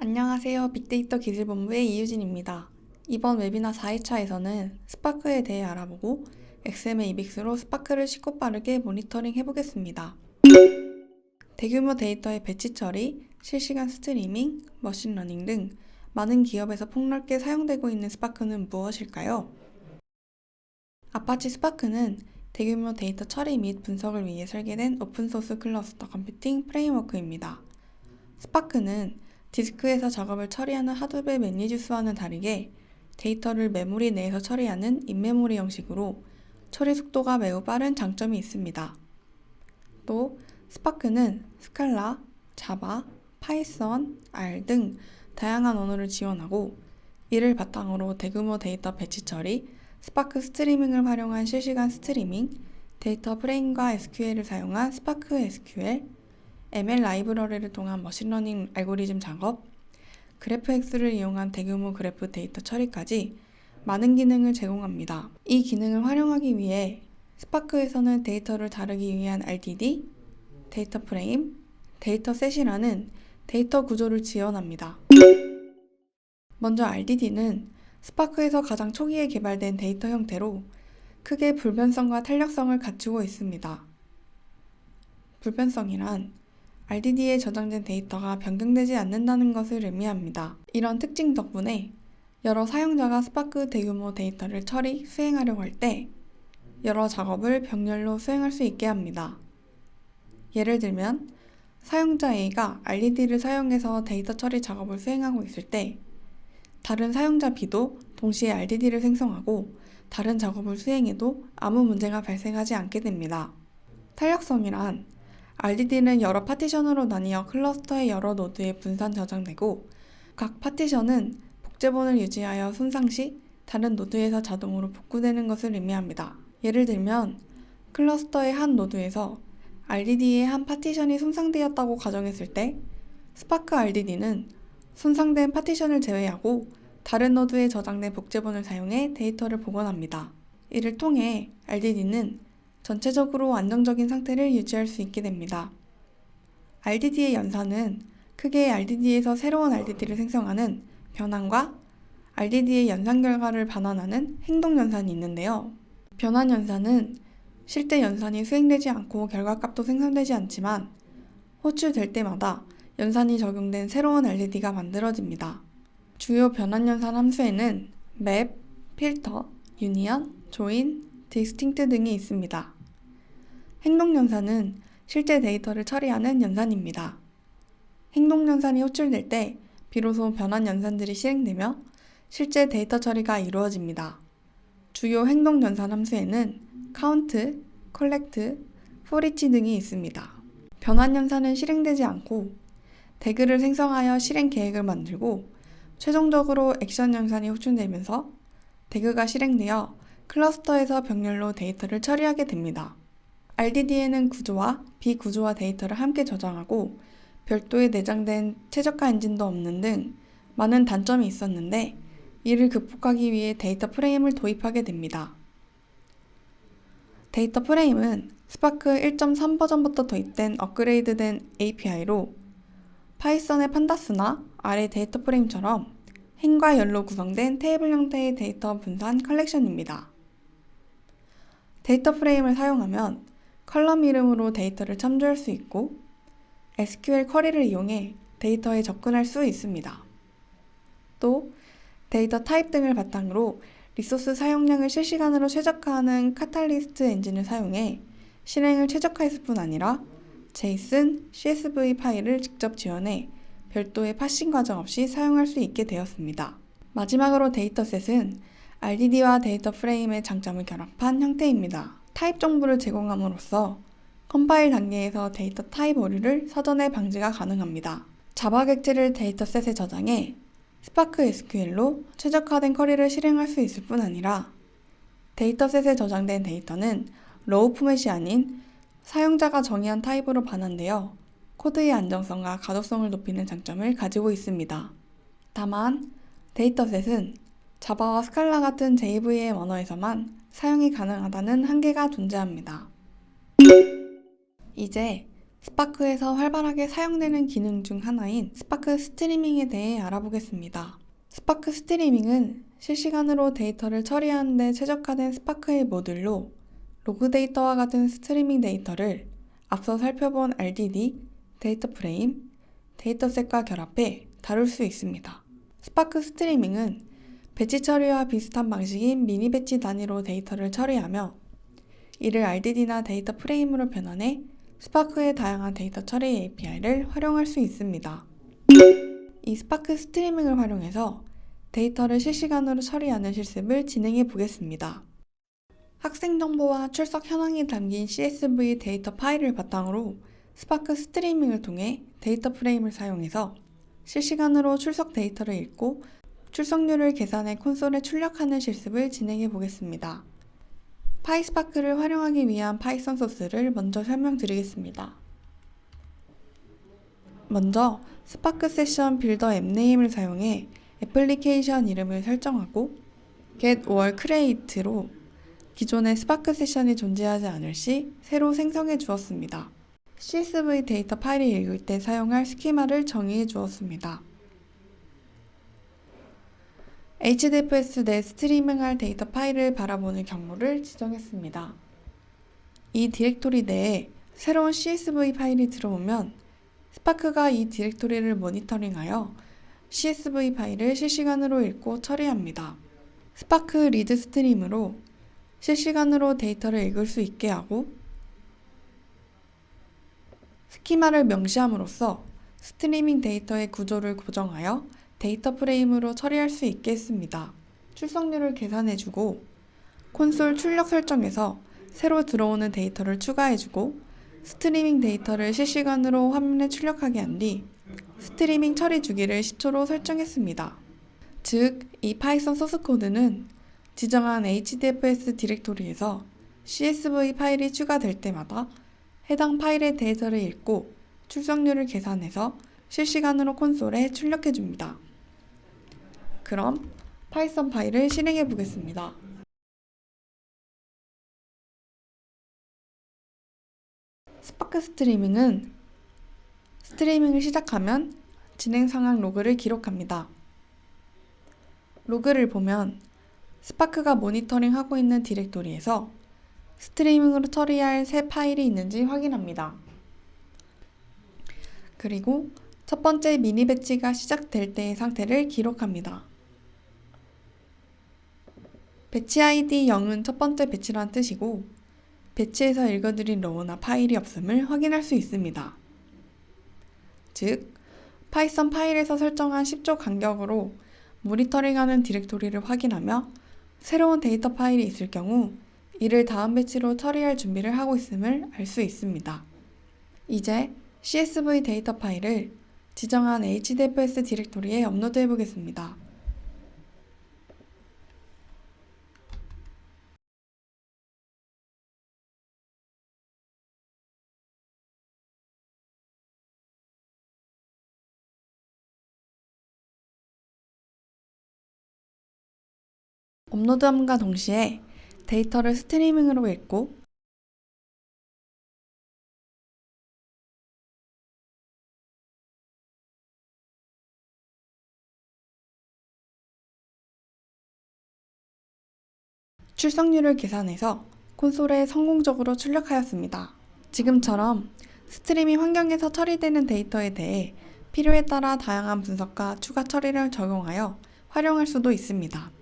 안녕하세요. 빅데이터 기술본부의 이유진입니다. 이번 웨비나 4회차에서는 스파크에 대해 알아보고 XML 이빅스로 스파크를 쉽고 빠르게 모니터링 해보겠습니다. 대규모 데이터의 배치 처리, 실시간 스트리밍, 머신러닝 등 많은 기업에서 폭넓게 사용되고 있는 스파크는 무엇일까요? 아파치 스파크는 대규모 데이터 처리 및 분석을 위해 설계된 오픈소스 클러스터 컴퓨팅 프레임워크입니다. 스파크는 디스크에서 작업을 처리하는 하드웨어 매니지수와는 다르게 데이터를 메모리 내에서 처리하는 인메모리 형식으로 처리 속도가 매우 빠른 장점이 있습니다. 또 스파크는 스칼라, 자바, 파이썬, R 등 다양한 언어를 지원하고 이를 바탕으로 대규모 데이터 배치 처리, 스파크 스트리밍을 활용한 실시간 스트리밍, 데이터 프레임과 SQL을 사용한 스파크 SQL, ML 라이브러리를 통한 머신러닝 알고리즘 작업, 그래프 엑스를 이용한 대규모 그래프 데이터 처리까지 많은 기능을 제공합니다. 이 기능을 활용하기 위해 스파크에서는 데이터를 다루기 위한 RDD, 데이터 프레임, 데이터 셋이라는 데이터 구조를 지원합니다. 먼저 RDD는 스파크에서 가장 초기에 개발된 데이터 형태로 크게 불변성과 탄력성을 갖추고 있습니다. 불변성이란 RDD에 저장된 데이터가 변경되지 않는다는 것을 의미합니다. 이런 특징 덕분에 여러 사용자가 스파크 대규모 데이터를 처리, 수행하려고 할 때 여러 작업을 병렬로 수행할 수 있게 합니다. 예를 들면 사용자 A가 RDD를 사용해서 데이터 처리 작업을 수행하고 있을 때 다른 사용자 B도 동시에 RDD를 생성하고 다른 작업을 수행해도 아무 문제가 발생하지 않게 됩니다. 탄력성이란 RDD는 여러 파티션으로 나뉘어 클러스터의 여러 노드에 분산 저장되고 각 파티션은 복제본을 유지하여 손상 시 다른 노드에서 자동으로 복구되는 것을 의미합니다. 예를 들면 클러스터의 한 노드에서 RDD의 한 파티션이 손상되었다고 가정했을 때 스파크 RDD는 손상된 파티션을 제외하고 다른 노드에 저장된 복제본을 사용해 데이터를 복원합니다. 이를 통해 RDD는 전체적으로 안정적인 상태를 유지할 수 있게 됩니다. RDD의 연산은 크게 RDD에서 새로운 RDD를 생성하는 변환과 RDD의 연산 결과를 반환하는 행동 연산이 있는데요. 변환 연산은 실제 연산이 수행되지 않고 결과값도 생성되지 않지만 호출될 때마다 연산이 적용된 새로운 RDD가 만들어집니다. 주요 변환 연산 함수에는 map, 필터, 유니언, 조인, 디스팅트 등이 있습니다. 행동 연산은 실제 데이터를 처리하는 연산입니다. 행동 연산이 호출될 때 비로소 변환 연산들이 실행되며 실제 데이터 처리가 이루어집니다. 주요 행동 연산 함수에는 count, collect, for each 등이 있습니다. 변환 연산은 실행되지 않고 대그를 생성하여 실행 계획을 만들고 최종적으로 액션 연산이 호출되면서 대그가 실행되어 클러스터에서 병렬로 데이터를 처리하게 됩니다. RDD에는 구조와 비구조화 데이터를 함께 저장하고 별도의 내장된 최저가 엔진도 없는 등 많은 단점이 있었는데 이를 극복하기 위해 데이터 프레임을 도입하게 됩니다. 데이터 프레임은 스파크 1.3 버전부터 도입된 업그레이드된 API로 파이썬의 판다스나 R의 데이터 프레임처럼 행과 열로 구성된 테이블 형태의 데이터 분산 컬렉션입니다. 데이터 프레임을 사용하면 컬럼 이름으로 데이터를 참조할 수 있고 SQL 쿼리를 이용해 데이터에 접근할 수 있습니다. 또 데이터 타입 등을 바탕으로 리소스 사용량을 실시간으로 최적화하는 카탈리스트 엔진을 사용해 실행을 최적화했을 뿐 아니라 JSON, CSV 파일을 직접 지원해 별도의 파싱 과정 없이 사용할 수 있게 되었습니다. 마지막으로 데이터셋은 RDD와 데이터 프레임의 장점을 결합한 형태입니다. 타입 정보를 제공함으로써 컴파일 단계에서 데이터 타입 오류를 사전에 방지가 가능합니다. 자바 객체를 데이터셋에 저장해 스파크 SQL로 최적화된 쿼리를 실행할 수 있을 뿐 아니라 데이터셋에 저장된 데이터는 로우 포맷이 아닌 사용자가 정의한 타입으로 반환되어 코드의 안정성과 가독성을 높이는 장점을 가지고 있습니다. 다만 데이터셋은 자바와 스칼라 같은 JVM 언어에서만 사용이 가능하다는 한계가 존재합니다. 이제 스파크에서 활발하게 사용되는 기능 중 하나인 스파크 스트리밍에 대해 알아보겠습니다. 스파크 스트리밍은 실시간으로 데이터를 처리하는 데 최적화된 스파크의 모듈로 로그 데이터와 같은 스트리밍 데이터를 앞서 살펴본 RDD, 데이터 프레임, 데이터셋과 결합해 다룰 수 있습니다. 스파크 스트리밍은 배치 처리와 비슷한 방식인 미니 배치 단위로 데이터를 처리하며 이를 RDD나 데이터 프레임으로 변환해 스파크의 다양한 데이터 처리 API를 활용할 수 있습니다. 이 스파크 스트리밍을 활용해서 데이터를 실시간으로 처리하는 실습을 진행해 보겠습니다. 학생 정보와 출석 현황이 담긴 CSV 데이터 파일을 바탕으로 스파크 스트리밍을 통해 데이터 프레임을 사용해서 실시간으로 출석 데이터를 읽고 출석률을 계산해 콘솔에 출력하는 실습을 진행해 보겠습니다. 파이스파크를 활용하기 위한 파이썬 소스를 먼저 설명드리겠습니다. 먼저 스파크 세션 빌더 앱네임을 사용해 애플리케이션 이름을 설정하고 get or create로 기존의 스파크 세션이 존재하지 않을 시 새로 생성해 주었습니다. CSV 데이터 파일을 읽을 때 사용할 스키마를 정의해 주었습니다. HDFS 내 스트리밍할 데이터 파일을 바라보는 경로를 지정했습니다. 이 디렉토리 내에 새로운 CSV 파일이 들어오면 스파크가 이 디렉토리를 모니터링하여 CSV 파일을 실시간으로 읽고 처리합니다. 스파크 리드 스트림으로 실시간으로 데이터를 읽을 수 있게 하고 스키마를 명시함으로써 스트리밍 데이터의 구조를 고정하여 데이터 프레임으로 처리할 수 있게 했습니다. 출석률을 계산해주고 콘솔 출력 설정에서 새로 들어오는 데이터를 추가해주고 스트리밍 데이터를 실시간으로 화면에 출력하게 한 뒤 스트리밍 처리 주기를 10초로 설정했습니다. 즉, 이 파이썬 소스 코드는 지정한 HDFS 디렉토리에서 CSV 파일이 추가될 때마다 해당 파일의 데이터를 읽고 출석률을 계산해서 실시간으로 콘솔에 출력해 줍니다. 그럼 파이썬 파일을 실행해 보겠습니다. 스파크 스트리밍은 스트리밍을 시작하면 진행 상황 로그를 기록합니다. 로그를 보면 스파크가 모니터링 하고 있는 디렉토리에서 스트리밍으로 처리할 새 파일이 있는지 확인합니다. 그리고 첫 번째 미니 배치가 시작될 때의 상태를 기록합니다. 배치 아이디 0은 첫 번째 배치란 뜻이고 배치에서 읽어드린 로우나 파일이 없음을 확인할 수 있습니다. 즉, 파이썬 파일에서 설정한 10조 간격으로 모니터링하는 디렉토리를 확인하며 새로운 데이터 파일이 있을 경우 이를 다음 배치로 처리할 준비를 하고 있음을 알 수 있습니다. 이제 CSV 데이터 파일을 지정한 HDFS 디렉토리에 업로드해 보겠습니다. 업로드함과 동시에 데이터를 스트리밍으로 읽고 출석률을 계산해서 콘솔에 성공적으로 출력하였습니다. 지금처럼 스트리밍 환경에서 처리되는 데이터에 대해 필요에 따라 다양한 분석과 추가 처리를 적용하여 활용할 수도 있습니다.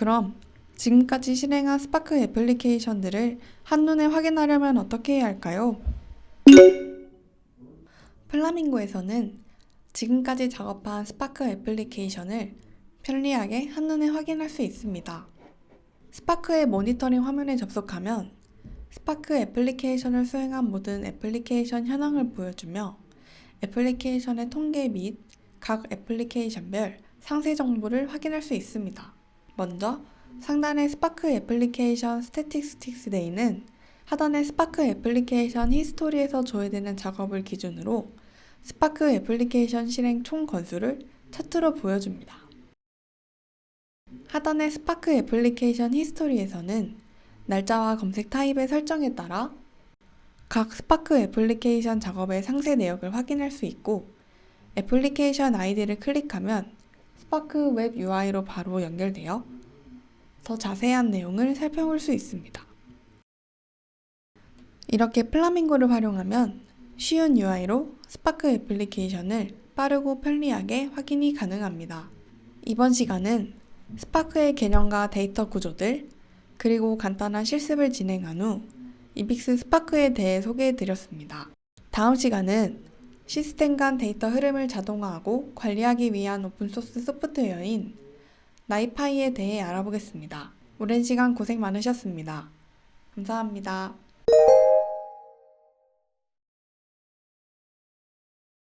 그럼 지금까지 실행한 스파크 애플리케이션들을 한눈에 확인하려면 어떻게 해야 할까요? 플라밍고에서는 지금까지 작업한 스파크 애플리케이션을 편리하게 한눈에 확인할 수 있습니다. 스파크의 모니터링 화면에 접속하면 스파크 애플리케이션을 수행한 모든 애플리케이션 현황을 보여주며 애플리케이션의 통계 및 각 애플리케이션별 상세 정보를 확인할 수 있습니다. 먼저 상단의 스파크 애플리케이션 스태틱스틱스 데이는 하단의 스파크 애플리케이션 히스토리에서 조회되는 작업을 기준으로 스파크 애플리케이션 실행 총 건수를 차트로 보여줍니다. 하단의 스파크 애플리케이션 히스토리에서는 날짜와 검색 타입의 설정에 따라 각 스파크 애플리케이션 작업의 상세 내역을 확인할 수 있고 애플리케이션 아이디를 클릭하면 스파크 웹 UI로 바로 연결되어 더 자세한 내용을 살펴볼 수 있습니다. 이렇게 플라밍고를 활용하면 쉬운 UI로 스파크 애플리케이션을 빠르고 편리하게 확인이 가능합니다. 이번 시간은 스파크의 개념과 데이터 구조들, 그리고 간단한 실습을 진행한 후 이빅스 스파크에 대해 소개해 드렸습니다. 다음 시간은 시스템 간 데이터 흐름을 자동화하고 관리하기 위한 오픈소스 소프트웨어인 나이파이에 대해 알아보겠습니다. 오랜 시간 고생 많으셨습니다. 감사합니다.